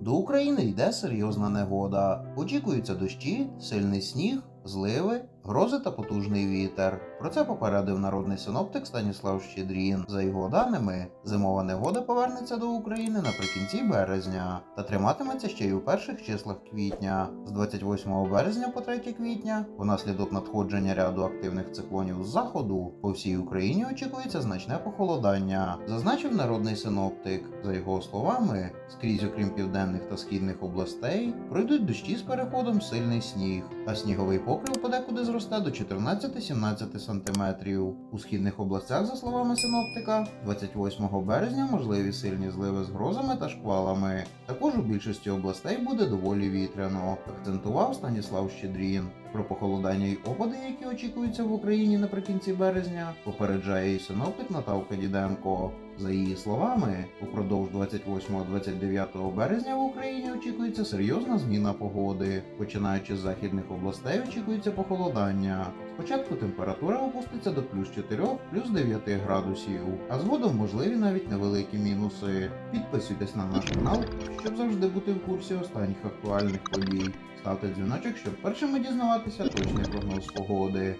До України йде серйозна негода. Очікуються дощі, сильний сніг, зливи, грози та потужний вітер. Про це попередив народний синоптик Станіслав Щедрін. За його даними, зимова негода повернеться до України наприкінці березня та триматиметься ще й у перших числах квітня. З 28 березня по 3 квітня, внаслідок надходження ряду активних циклонів з заходу, по всій Україні очікується значне похолодання, зазначив народний синоптик. За його словами, скрізь, окрім південних та східних областей, пройдуть дощі з переходом сильний сніг, а сніговий покрив подекуди зросте до 14-17 см. У східних областях, за словами синоптика, 28 березня можливі сильні зливи з грозами та шквалами. Також у більшості областей буде доволі вітряно, акцентував Станіслав Щедрін. Про похолодання й опади, які очікуються в Україні наприкінці березня, попереджає і синоптик Наталка Діденко. За її словами, упродовж 28-29 березня в Україні очікується серйозна зміна погоди. Починаючи з західних областей, очікується похолодання. Спочатку температура опуститься до плюс 4, плюс 9 градусів, а згодом можливі навіть невеликі мінуси. Підписуйтесь на наш канал, щоб завжди бути в курсі останніх актуальних подій. Ставте дзвіночок, щоб першими дізнаватися точний прогноз погоди.